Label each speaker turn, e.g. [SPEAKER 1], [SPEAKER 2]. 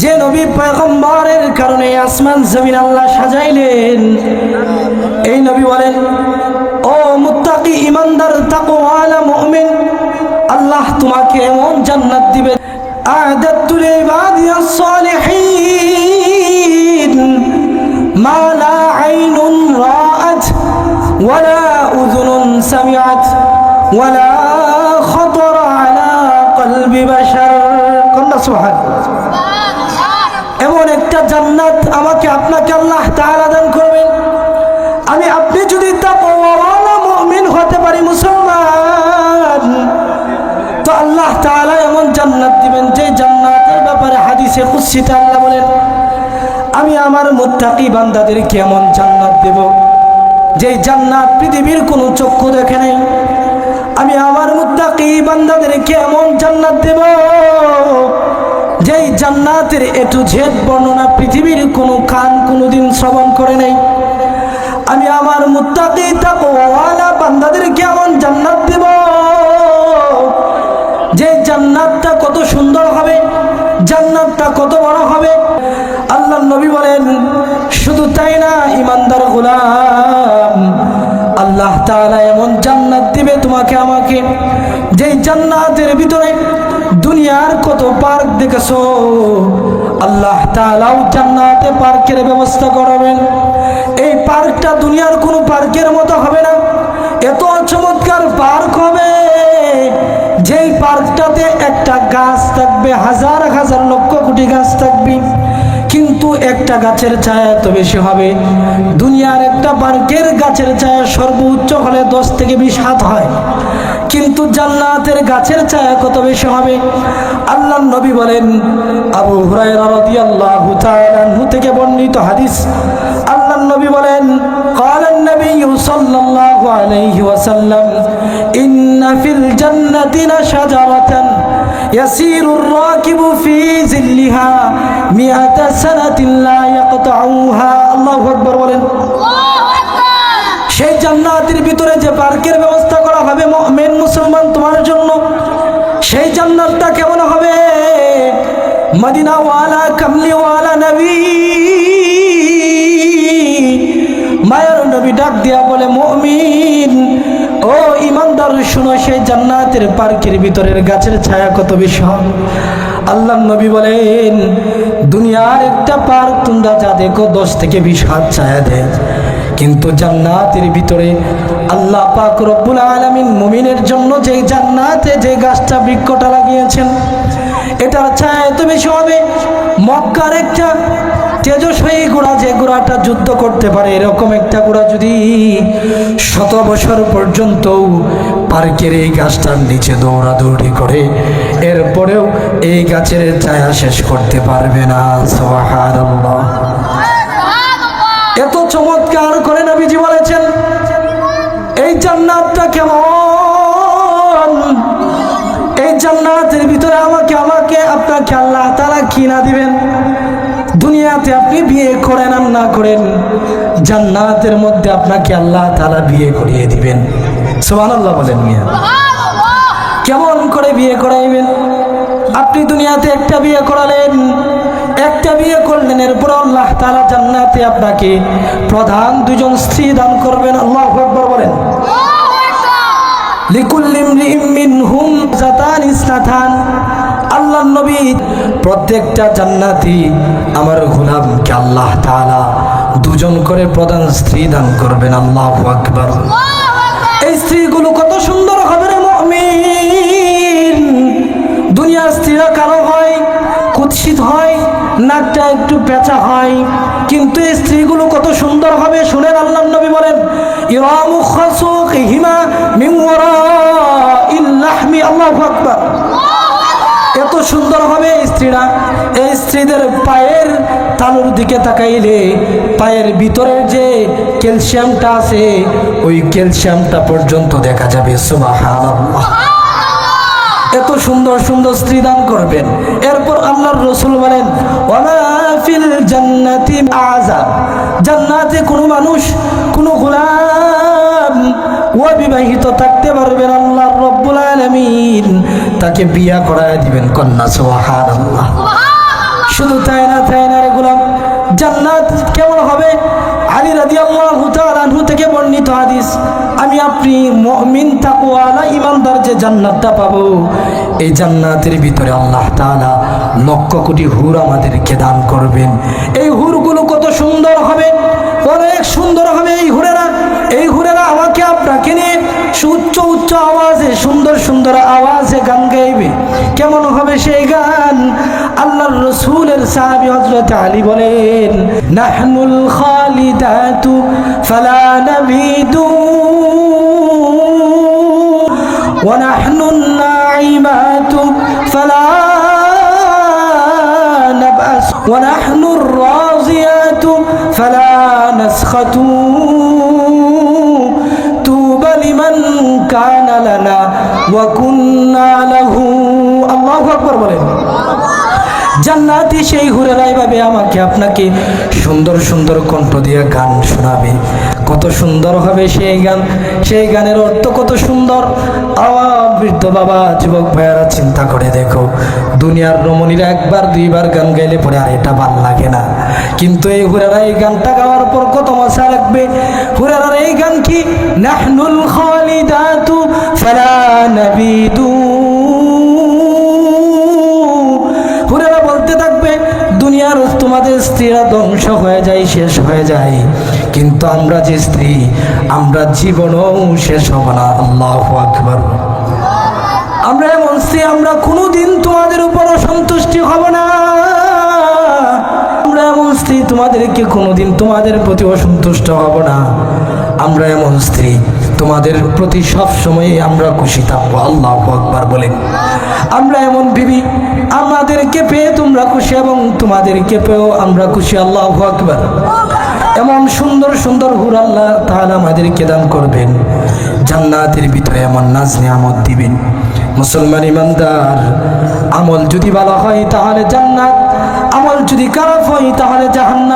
[SPEAKER 1] যে নবী পয়গম্বরের কারণে আসমান জমিন আল্লাহ সাজাইলেন, এই নবী বলেন, ও মুত্তাকি ইমানদার, তাকওয়ালা মুমিন, আল্লাহ তোমাকে এমন জান্নাত দিবে আ'দাতু লিবাদিয়াস সালিহিন মা লা আইনুন রাআত, ওয়ালা উযুনুন সামিআত, ওয়ালা আলা কলবি বাশার। কন্না সুবহানাল্লাহ। এমন একটা জান্নাত আমাকে আপনাকে আল্লাহ তাআলা দান করবেন। আমি, আপনি যদি মুমিন হতে পারি মুসলমান, তো আল্লাহ তাআলা এমন জান্নাত দিবেন যে জান্নাতের ব্যাপারে হাদিসে কুদসিতে আল্লাহ বলেন, আমি আমার মুত্তাকি বান্দাদেরকে এমন জান্নাত দেব যে জান্নাত পৃথিবীর কোনো চক্ষু দেখে নাই। আমি আমার মুত্তাকি বান্দাদেরকে এমন জান্নাত দেব যেই জান্নাতের এটু ঝেদ বর্ণনা পৃথিবীর কোনো কান কোনোদিন শ্রবণ করে নাই। আমি আমার মুত্তাকি তাকওয়ালা বান্দাদের কেমন জান্নাত দেব, যে জান্নাতটা কত সুন্দর হবে, জান্নাতটা কত বড় হবে। আল্লাহ নবী বলেন, শুধু তাই না, ইমানদার গোলাম, আল্লাহ তাআলা এমন জান্নাত দিবে তোমাকে আমাকে। যেই জান্নাতের ভিতরে দুনিয়ার কত পার্ক দেখেছ? আল্লাহ তাআলাও জান্নাতে পার্কের ব্যবস্থা করবেন। এই পার্কটা দুনিয়ার কোনো পার্কের মতো হবে না। এত চমৎকার পার্ক হবে। যেই পার্কটাতে একটা গাছ থাকবে, হাজার হাজার লক্ষ কোটি গাছ থাকবে। কিন্তু একটা গাছের ছায়া এত বেশি হবে। দুনিয়ার একটা পার্কের গাছের ছায়া সর্বোচ্চ হলে দশ থেকে বিশ হাত হয়। কিন্তু জান্নাতের গাছের ছায়া কত বেশি হবে আল্লাহ নবী বলেন আবু হুরায়রা রাদিয়াল্লাহু তাআলা আনহু থেকে বর্ণিত হাদিস আল্লাহ নবী বলেন قال النبي صلى الله عليه وسلم إن في الجنة لشجرة يسير الراكب في ظلها مئة سنة لا মদিনাওয়ালা কামলিওয়ালা নবী। মায়ের নবী ডাক দিয়া বলে, মমিন, ও ইমানদার, শুনো সেই জান্নাতের পার্কের ভিতরের গাছের ছায়া কত বেশি আল্লাহ নবী বলেন, দুনিয়ার একটা পার্ক তোমরা যা দেখো, দশ থেকে বিশ হাত ছায়া দেয়। কিন্তু জান্নাতের ভিতরে আল্লাহ পাক রব্বুল আলামিন মুমিনের জন্য যে জান্নাতে যে গাছটা বৃক্ষটা লাগিয়েছেন, এটার ছায়া এত বেশি হবে, মক্কার একটা তেজস্বী ঘোড়া যে ঘোড়াটা যুদ্ধ করতে পারে, এরকম একটা ঘোড়া যদি শত বছর পর্যন্ত পার্কের এই গাছটার নিচে দৌড়াদৌড়ি করে, এরপরেও এই গাছের ছায়া শেষ করতে পারবে না এত চমৎকার করে নবীজি বলেছেন এই জান্নাতটা কেমন? এই জান্নাতের ভিতরে আমাকে আমাকে আপনাকে আল্লাহ তারা কিনা দিবেন? দুনিয়াতে আপনি বিয়ে করেন আর না করেন জান্নাতের মধ্যে আপনাকে আল্লাহ তারা বিয়ে করিয়ে দিবেন। সোমান আল্লাহ বলেন মিয়া। কেমন করে বিয়ে করাইবেন? আপনি দুনিয়াতে একটা বিয়ে করালেন একটা বিয়ে করলেন, এরপর আল্লাহ তালা জান্নাতে আপনাকে প্রধান দুজন স্ত্রী দান করবেন। আল্লাহ আকবর বলেন। দুজন করে প্রধান স্ত্রী দান করবেন। আল্লাহ আকবর। এই স্ত্রীগুলো কত সুন্দর হবে দুনিয়ার স্ত্রীরা কারও হয়, কুৎসিত হয় নাকটা একটু পেঁচা হয়, কিন্তু এই স্ত্রীগুলো কত সুন্দর হবে শুনেন আল্লাহ নবী বলেন, ইরামু খাসুকিহিমা মিন ওয়ারাইল লাহমি, আল্লাহু এত সুন্দর হবে স্ত্রীরা। এই স্ত্রীদের পায়ের তালুর দিকে তাকাইলে পায়ের ভিতরের যে ক্যালসিয়ামটা আছে, ওই ক্যালসিয়ামটা পর্যন্ত দেখা যাবে, সুবহানাল্লাহ। এত সুন্দর সুন্দর স্ত্রী দান করবেন। এরপর আল্লাহর রসুল বলেন ওয়ালা ফিল জান্নাতি জান্নাতে কোনো মানুষ কোনো গোলাম ও বিবাহিত থাকতে পারবেন আল্লাহ রব্বুল আলামিন। তাকে বিয়া করায় দিবেন কন্যা সোহার আল্লাহ শুধু তাই না তাই না রে গোলাম? জান্নাত আপনি মুমিন তাকওয়ালা ইমানদার যে জান্নাতটা পাবো, এই জান্নাতের ভিতরে আল্লাহ তাআলা লক্ষ কোটি হুর আমাদেরকে দান করবেন। এই হুরগুলো কত সুন্দর হবে, অনেক সুন্দর হবে এই হুরেরা। এই হুরেরা আমাকে আপনাকে নিয়ে উচ্চ উচ্চ আওয়াজে, সুন্দর সুন্দর আওয়াজে গান গাইবে। কেমন হবে সেই গান? আল্লাহর রসুলের সাহাবি হজরত আলী বলেন নাহনুল খালিদাতু ফালা নাবিদু ونحن الناعمات فلا نبأس ونحن الراضيات فلا نسخط توبى لمن كان لنا وكنا له الله أكبر বলেন জান্নাতি সেই হুরেরাই ভাবে আমাকে আপনাকে সুন্দর সুন্দর কণ্ঠ দিয়ে গান শোনাবে। কত সুন্দর হবে সেই গান। সেই গানের অর্থ কত সুন্দর। আওয়া বৃদ্ধ বাবা, যুবক ভাইয়ারা, চিন্তা করে দেখো। দুনিয়ার রমণীরা একবার, দুইবার গান গাইলে পরে আর এটা ভালো লাগে না। কিন্তু এই হুরেরা এই গানটা গাওয়ার পর কত মজা লাগবে। হুরেরার এই গান কি? নাহনুল খালিদাতু যায়, কিন্তু আমরা যে স্ত্রী, আমরা জীবনও শেষ হব না। আল্লাহ আকবর। আমরা এমন স্ত্রী, আমরা কোনোদিন তোমাদের উপর অসন্তুষ্টি হব না। আমরা এমন স্ত্রী, তোমাদেরকে কোনোদিন তোমাদের প্রতি অসন্তুষ্ট হব না। আমরা এমন স্ত্রী, তোমাদের প্রতি সব সময় আমরা খুশি থাকব। আল্লাহ আকবার বলেন। আমরা এমন বিবি, আমাদেরকে পেয়ে তোমরা খুশি এবং তোমাদেরকে পেয়েও আমরা খুশি। আল্লাহ আকবার। এমন সুন্দর সুন্দর হুর আল্লাহ তাহলে আমাদেরকে দান করবেন। জান্নাতের ভিতরে এমন নাজ নিয়ামত দিবেন। মুসলমান ইমানদার, আমল যদি ভালো হয় তাহলে জান্নাত, আমল যদি খারাপ হয় তাহলে জাহান্নাম।